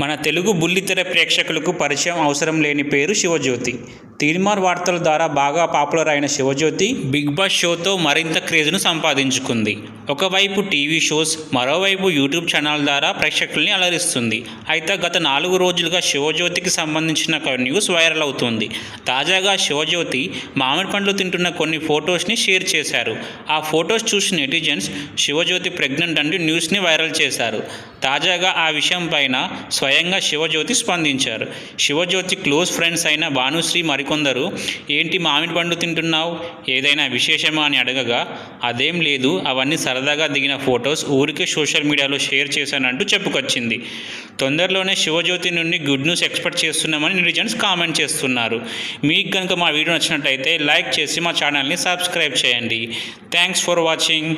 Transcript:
మన తెలుగు బుల్లితెర ప్రేక్షకులకు పరిచయం అవసరం లేని పేరు శివజ్యోతి. తీన్మార్ వార్తల ద్వారా బాగా పాపులర్ అయిన శివజ్యోతి బిగ్ బాస్ షోతో మరింత క్రేజ్ను సంపాదించుకుంది. ఒకవైపు టీవీ షోస్ మరోవైపు యూట్యూబ్ ఛానల్ ద్వారా ప్రేక్షకుల్ని అలరిస్తుంది. అయితే గత నాలుగు రోజులుగా శివజ్యోతికి సంబంధించిన ఒక న్యూస్ వైరల్ అవుతుంది. తాజాగా శివజ్యోతి మామిడి పండ్లు తింటున్న కొన్ని ఫొటోస్ని షేర్ చేశారు. ఆ ఫొటోస్ చూసిన నెటిజన్స్ శివజ్యోతి ప్రెగ్నెంట్ అంటూ న్యూస్ని వైరల్ చేశారు. తాజాగా ఆ విషయం పైన స్వయంగా శివజ్యోతి స్పందించారు. శివజ్యోతి క్లోజ్ ఫ్రెండ్స్ అయిన భానుశ్రీ మరికొందరు ఏంటి మామిడి పండు తింటున్నావు? ఏదైనా విశేషమా? అని అడగగా అదేం లేదు అవన్నీ సరదాగా దిగిన ఫొటోస్ ఊరికే సోషల్ మీడియాలో షేర్ చేశానంటూ చెప్పుకొచ్చింది. తొందరలోనే శివజ్యోతి నుండి గుడ్ న్యూస్ ఎక్స్పెక్ట్ చేస్తున్నామని నిరిజన్స్ కామెంట్ చేస్తున్నారు. మీకు కనుక మా వీడియో నచ్చినట్లయితే లైక్ చేసి మా ఛానల్ని సబ్స్క్రైబ్ చేయండి. Thanks for watching.